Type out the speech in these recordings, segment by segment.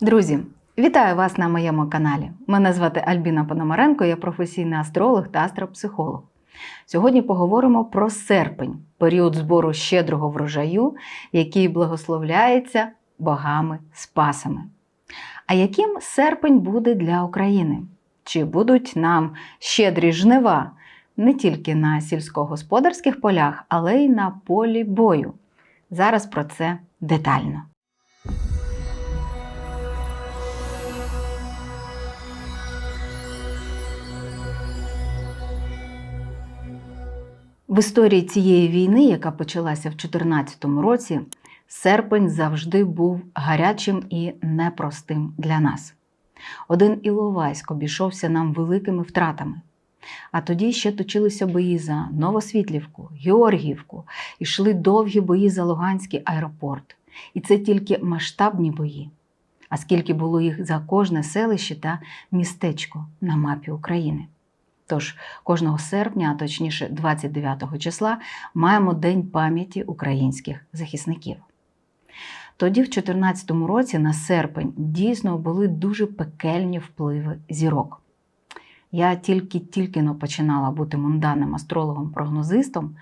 Друзі, вітаю вас на моєму каналі. Мене звати Альбіна Пономаренко, я професійний астролог та астропсихолог. Сьогодні поговоримо про серпень, період збору щедрого врожаю, який благословляється богами-спасами. А яким серпень буде для України? Чи будуть нам щедрі жнива не тільки на сільськогосподарських полях, але й на полі бою? Зараз про це детально. В історії цієї війни, яка почалася в 2014 році, серпень завжди був гарячим і непростим для нас. Один Іловайськ обійшовся нам великими втратами. А тоді ще точилися бої за Новосвітлівку, Георгіївку, йшли довгі бої за Луганський аеропорт. І це тільки масштабні бої. А скільки було їх за кожне селище та містечко на мапі України. Тож кожного серпня, а точніше 29 числа, маємо День пам'яті українських захисників. Тоді, в 2014 році, на серпень, дійсно були дуже пекельні впливи зірок. Я тільки-тільки починала бути мунданним астрологом-прогнозистом.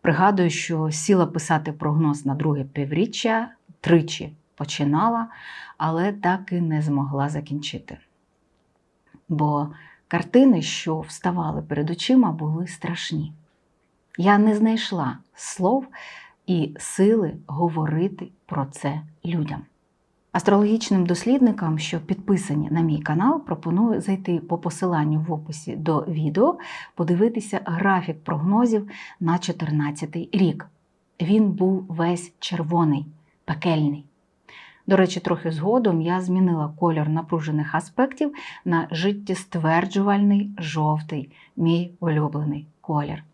Пригадую, що сіла писати прогноз на друге півріччя, тричі починала, але так і не змогла закінчити. Бо Картини, що вставали перед очима, були страшні. Я не знайшла слов і сили говорити про це людям. Астрологічним дослідникам, що підписані на мій канал, пропоную зайти по посиланню в описі до відео, подивитися графік прогнозів на 2014 рік. Він був весь червоний, пекельний. До речі, трохи згодом я змінила колір напружених аспектів на життєстверджувальний жовтий, мій улюблений колір.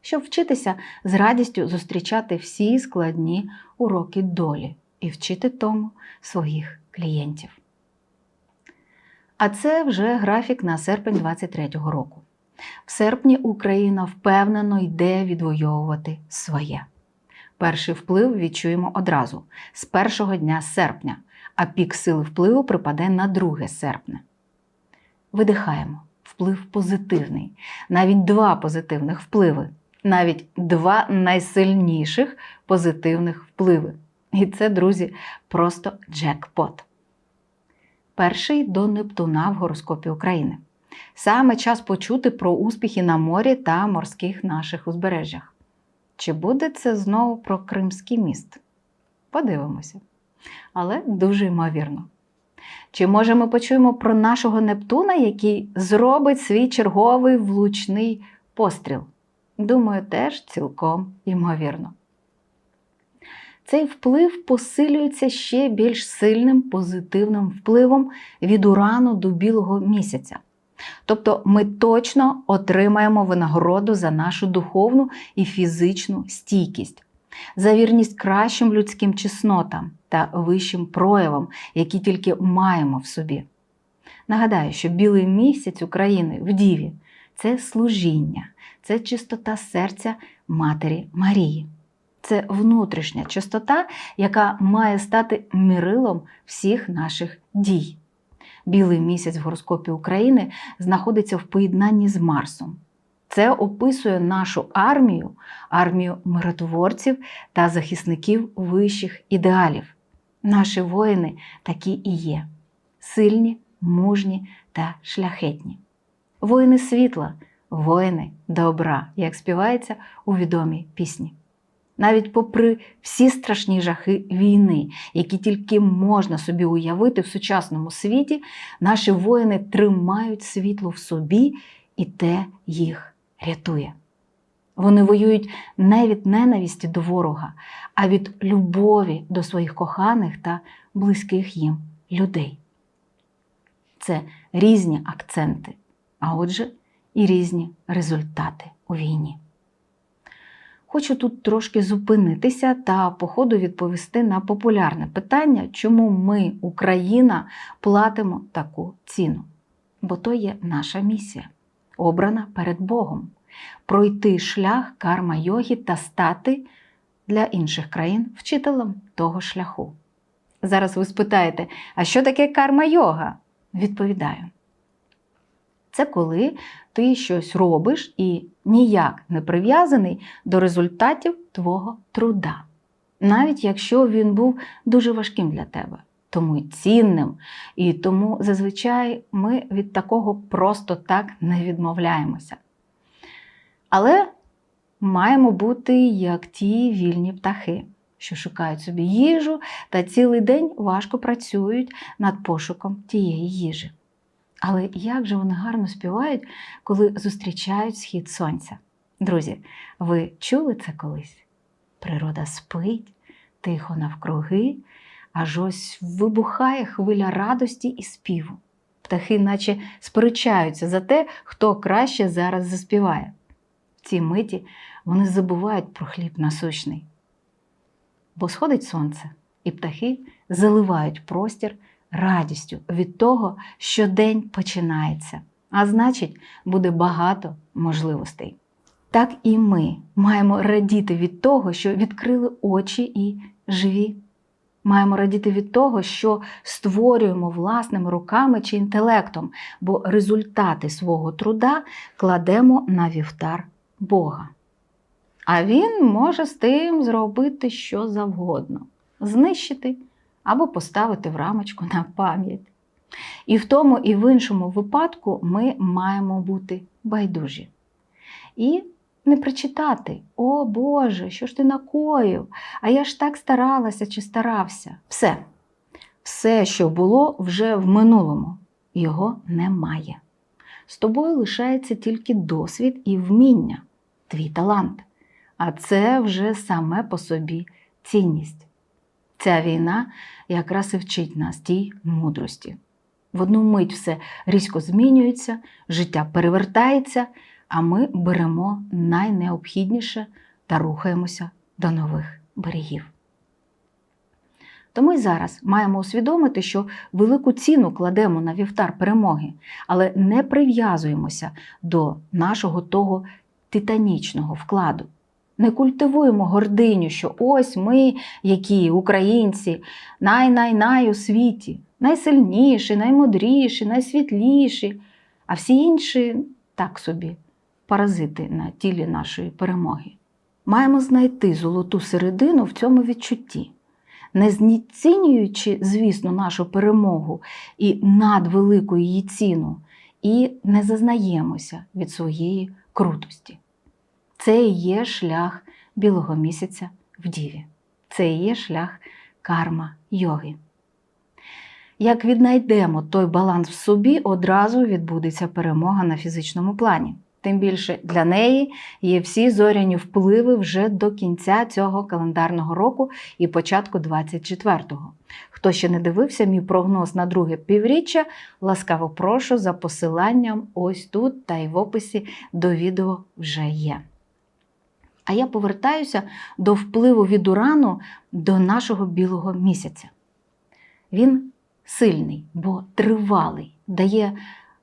Щоб вчитися з радістю зустрічати всі складні уроки долі і вчити тому своїх клієнтів. А це вже графік на серпень 2023 року. В серпні Україна впевнено йде відвоювати своє. Перший вплив відчуємо одразу з першого дня серпня, а пік сили впливу припаде на 2 серпня. Видихаємо. Вплив позитивний, навіть два позитивних впливи, навіть два найсильніших позитивних впливи. І це, друзі, просто джекпот. Перший до Нептуна в гороскопі України. Саме час почути про успіхи на морі та морських наших узбережжях. Чи буде це знову про Кримський міст? Подивимося. Але дуже ймовірно. Чи може ми почуємо про нашого Нептуна, який зробить свій черговий влучний постріл? Думаю, теж цілком ймовірно. Цей вплив посилюється ще більш сильним позитивним впливом від урану до білого місяця. Тобто ми точно отримаємо винагороду за нашу духовну і фізичну стійкість, за вірність кращим людським чеснотам та вищим проявам, які тільки маємо в собі. Нагадаю, що білий місяць України в Діві це служіння, це чистота серця Матері Марії. Це внутрішня чистота, яка має стати мірилом всіх наших дій. Білий місяць в гороскопі України знаходиться в поєднанні з Марсом. Це описує нашу армію, армію миротворців та захисників вищих ідеалів. Наші воїни такі і є: сильні, мужні та шляхетні. Воїни світла, воїни добра, як співається у відомій пісні. Навіть попри всі страшні жахи війни, які тільки можна собі уявити в сучасному світі, наші воїни тримають світло в собі, і те їх рятує. Вони воюють не від ненависті до ворога, а від любові до своїх коханих та близьких їм людей. Це різні акценти, а отже, і різні результати у війні. Хочу тут трошки зупинитися та по ходу відповісти на популярне питання, чому ми, Україна, платимо таку ціну. Бо то є наша місія, обрана перед Богом пройти шлях карма йоги та стати для інших країн вчителем того шляху. Зараз ви спитаєте, а що таке карма-йога? Відповідаю. Це коли ти щось робиш і ніяк не прив'язаний до результатів твого труда, навіть якщо він був дуже важким для тебе, тому й цінним. І тому зазвичай ми від такого просто так не відмовляємося. Але маємо бути як ті вільні птахи, що шукають собі їжу та цілий день важко працюють над пошуком тієї їжі. Але як же вони гарно співають, коли зустрічають схід сонця? Друзі, ви чули це колись? Природа спить, тихо навкруги, аж ось вибухає хвиля радості і співу. Птахи, наче сперечаються за те, хто краще зараз заспіває. В цій миті вони забувають про хліб насущний. Бо сходить сонце, і птахи заливають простір радістю від того, що день починається, а значить, буде багато можливостей. Так і ми маємо радіти від того, що відкрили очі і живі. Маємо радіти від того, що створюємо власними руками чи інтелектом, бо результати свого труда кладемо на вівтар Бога. А він може з тим зробити що завгодно, знищити або поставити в рамочку на пам'ять. І в тому, і в іншому випадку ми маємо бути байдужі. І не прочитати: О Боже, що ж ти накоїв? А я ж так старалася чи старався. Все. Все, що було, вже в минулому, його немає. З тобою лишається тільки досвід і вміння, твій талант. А це вже саме по собі цінність. Ця війна якраз і вчить нас тій мудрості. В одну мить все різко змінюється, життя перевертається, а ми беремо найнеобхідніше та рухаємося до нових берегів. Тому й зараз маємо усвідомити, що велику ціну кладемо на вівтар перемоги, але не прив'язуємося до нашого того титанічного вкладу. Не культивуємо гординю, що ось ми, які українці, най-най-най у світі, найсильніші, наймудріші, найсвітліші, а всі інші так собі паразити на тілі нашої перемоги. Маємо знайти золоту середину в цьому відчутті, не знецінюючи, звісно, нашу перемогу і надвелику її ціну, і не зазнаємося від своєї крутості. Це і є шлях білого місяця в Діві. Це і є шлях карма йоги. Як віднайдемо той баланс в собі, одразу відбудеться перемога на фізичному плані. Тим більше для неї є всі зоряні впливи вже до кінця цього календарного року і початку 24-го. Хто ще не дивився мій прогноз на друге півріччя, ласкаво прошу за посиланням ось тут та й в описі до відео вже є. А я повертаюся до впливу від урану до нашого білого місяця. Він сильний, бо тривалий, дає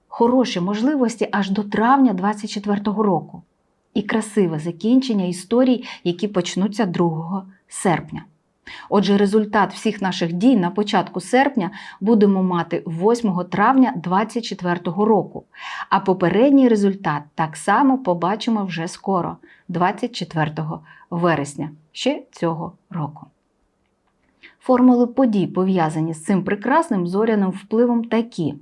хороші можливості аж до травня 24-го року і красиве закінчення історій, які почнуться 2 серпня. Отже, результат всіх наших дій на початку серпня будемо мати 8 травня 2024 року, а попередній результат так само побачимо вже скоро, 24 вересня ще цього року. Формули подій, пов'язані з цим прекрасним зоряним впливом, такі: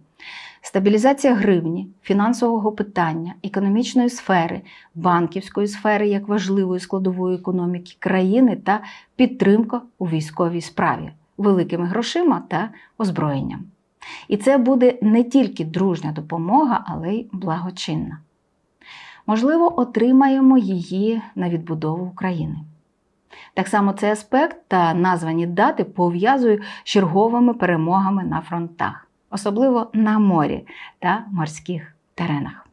стабілізація гривні, фінансового питання, економічної сфери, банківської сфери як важливої складової економіки країни та підтримка у військовій справі, великими грошима та озброєнням. І це буде не тільки дружня допомога, але й благочинна. Можливо, отримаємо її на відбудову України. Так само цей аспект та названі дати пов'язую з черговими перемогами на фронтах, особливо на морі та морських теренах.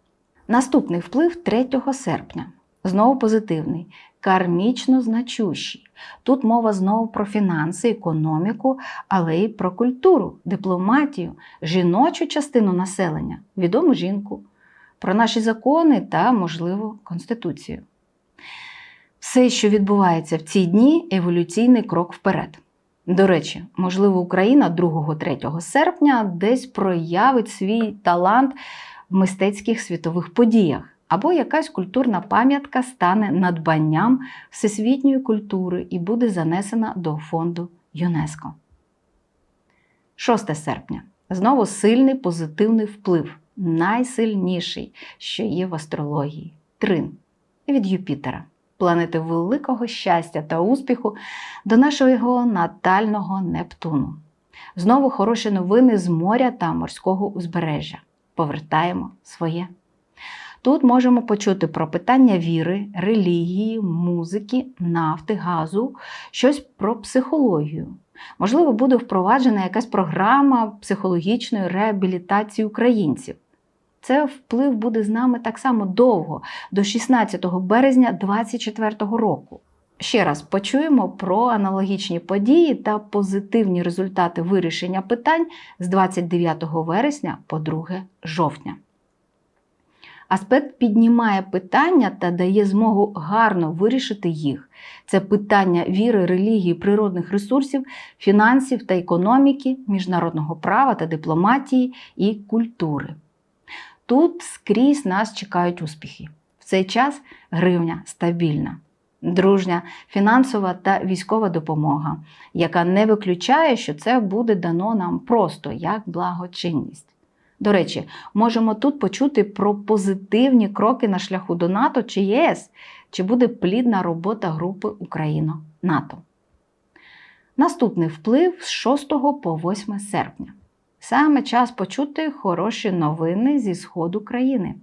Наступний вплив 3 серпня. Знову позитивний, кармічно значущий. Тут мова знову про фінанси, економіку, але й про культуру, дипломатію, жіночу частину населення, відому жінку, про наші закони та, можливо, Конституцію. Все, що відбувається в ці дні, еволюційний крок вперед. До речі, можливо, Україна 2-3 серпня десь проявить свій талант в мистецьких світових подіях, або якась культурна пам'ятка стане надбанням всесвітньої культури і буде занесена до фонду ЮНЕСКО. 6 серпня. Знову сильний позитивний вплив, найсильніший, що є в астрології. Трин. Від Юпітера, планети великого щастя та успіху до нашого натального Нептуну. Знову хороші новини з моря та морського узбережжя. Повертаємо своє. Тут можемо почути про питання віри, релігії, музики, нафти, газу, щось про психологію. Можливо, буде впроваджена якась програма психологічної реабілітації українців. Це вплив буде з нами так само довго, до 16 березня 2024 року. Ще раз почуємо про аналогічні події та позитивні результати вирішення питань з 29 вересня по 2 жовтня. Аспект піднімає питання та дає змогу гарно вирішити їх. Це питання віри, релігії, природних ресурсів, фінансів та економіки, міжнародного права та дипломатії і культури. Тут скрізь нас чекають успіхи. В цей час гривня стабільна, дружня фінансова та військова допомога, яка не виключає, що це буде дано нам просто як благочинність. До речі, можемо тут почути про позитивні кроки на шляху до НАТО чи ЄС, чи буде плідна робота групи Україна-НАТО. Наступний вплив з 6 по 8 серпня. Саме час почути хороші новини зі сходу країни.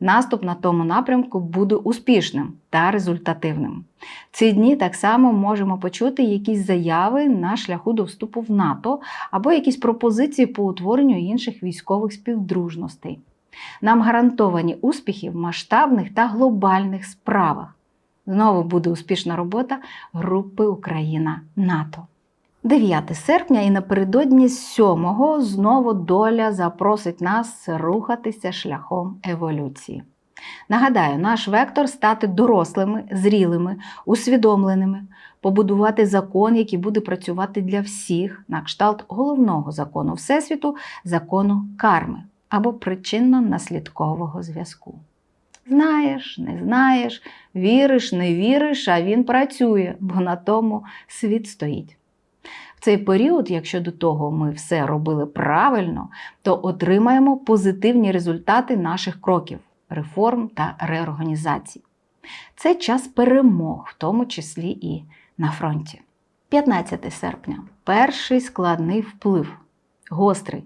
Наступ на тому напрямку буде успішним та результативним. Ці дні так само можемо почути якісь заяви на шляху до вступу в НАТО або якісь пропозиції по утворенню інших військових співдружностей. Нам гарантовані успіхи в масштабних та глобальних справах. Знову буде успішна робота групи Україна НАТО. 9 серпня і напередодні 7-го знову доля запросить нас рухатися шляхом еволюції. Нагадаю, наш вектор стати дорослими, зрілими, усвідомленими, побудувати закон, який буде працювати для всіх, на кшталт головного закону Всесвіту, закону карми або причинно-наслідкового зв'язку. Знаєш, не знаєш, віриш, не віриш, а він працює, бо на тому світ стоїть. Цей період, якщо до того ми все робили правильно, то отримаємо позитивні результати наших кроків, реформ та реорганізацій. Це час перемог, в тому числі і на фронті. 15 серпня перший складний вплив, гострий,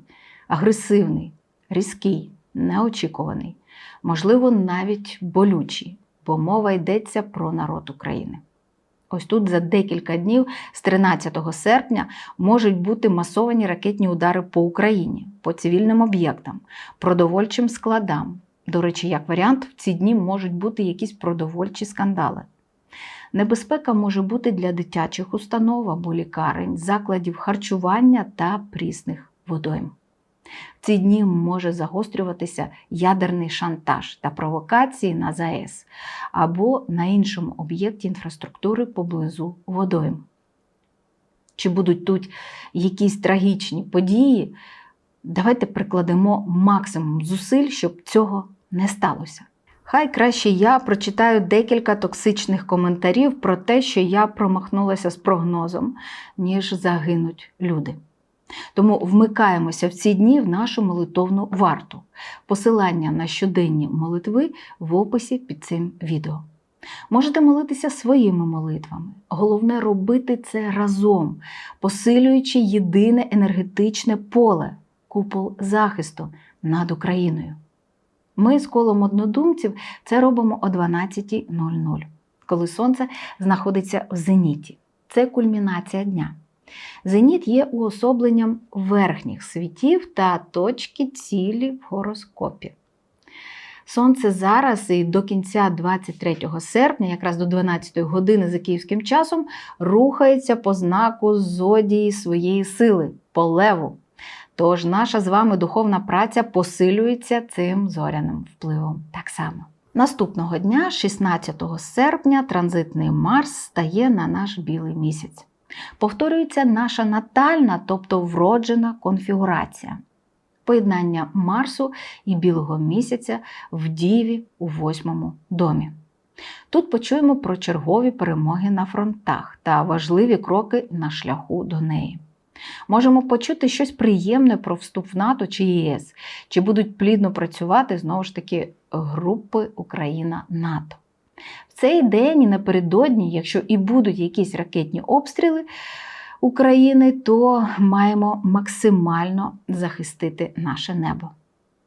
агресивний, різкий, неочікуваний, можливо, навіть болючий, бо мова йдеться про народ України. Ось тут за декілька днів з 13 серпня можуть бути масовані ракетні удари по Україні, по цивільним об'єктам, продовольчим складам. До речі, як варіант, в ці дні можуть бути якісь продовольчі скандали. Небезпека може бути для дитячих установ або лікарень, закладів харчування та прісних водойм. В ці дні може загострюватися ядерний шантаж та провокації на ЗАЕС або на іншому об'єкті інфраструктури поблизу водойм. Чи будуть тут якісь трагічні події? Давайте прикладемо максимум зусиль, щоб цього не сталося. Хай краще я прочитаю декілька токсичних коментарів про те, що я промахнулася з прогнозом, ніж загинуть люди. Тому вмикаємося в ці дні в нашу молитовну варту. Посилання на щоденні молитви в описі під цим відео. Можете молитися своїми молитвами. Головне робити це разом, посилюючи єдине енергетичне поле, купол захисту над Україною. Ми з колом однодумців це робимо о 12.00, коли сонце знаходиться в зеніті. Це кульмінація дня. Зеніт є уособленням верхніх світів та точки цілі в гороскопі. Сонце зараз і до кінця 23 серпня, якраз до 12 години за київським часом, рухається по знаку зодії своєї сили, по леву. Тож наша з вами духовна праця посилюється цим зоряним впливом так само. Наступного дня, 16 серпня, транзитний Марс стає на наш білий місяць. Повторюється наша натальна, тобто вроджена конфігурація. Поєднання Марсу і білого місяця в Діві у восьмому домі. Тут почуємо про чергові перемоги на фронтах та важливі кроки на шляху до неї. Можемо почути щось приємне про вступ в НАТО чи ЄС, чи будуть плідно працювати знову ж таки групи Україна-НАТО. В цей день і напередодні, якщо і будуть якісь ракетні обстріли України, то маємо максимально захистити наше небо.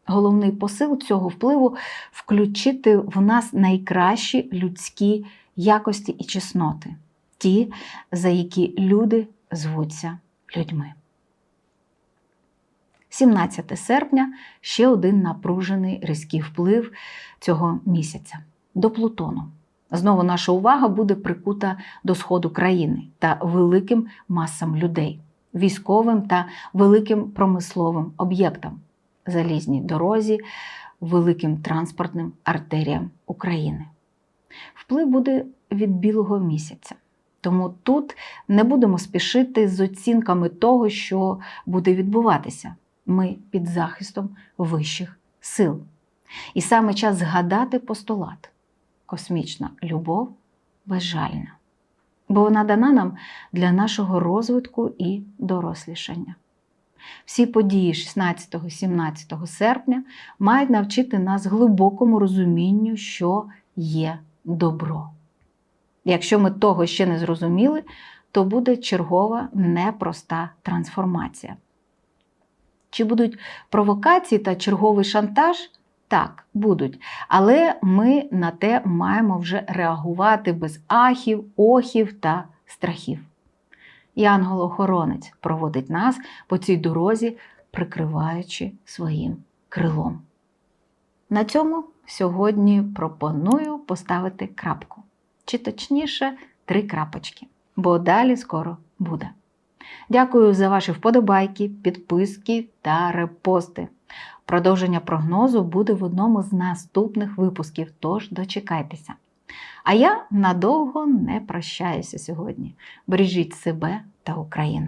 Головний посил цього впливу включити в нас найкращі людські якості і чесноти, ті, за які люди звуться людьми. 17 серпня ще один напружений різкий вплив цього місяця до Плутону. Знову наша увага буде прикута до сходу країни та великим масам людей, військовим та великим промисловим об'єктам, залізній дорозі, великим транспортним артеріям України. Вплив буде від білого місяця. Тому тут не будемо спішити з оцінками того, що буде відбуватися. Ми під захистом вищих сил. І саме час згадати постулат космічна любов безжальна. Бо вона дана нам для нашого розвитку і дорослішання. Всі події 16-17 серпня мають навчити нас глибокому розумінню, що є добро. Якщо ми того ще не зрозуміли, то буде чергова непроста трансформація. Чи будуть провокації та черговий шантаж? Так, будуть. Але ми на те маємо вже реагувати без ахів, охів та страхів. Янгол-охоронець проводить нас по цій дорозі, прикриваючи своїм крилом. На цьому сьогодні пропоную поставити крапку чи точніше три крапочки, бо далі скоро буде. Дякую за ваші вподобайки, підписки та репости. Продовження прогнозу буде в одному з наступних випусків, тож дочекайтеся. А я надовго не прощаюся сьогодні. Бережіть себе та Україну.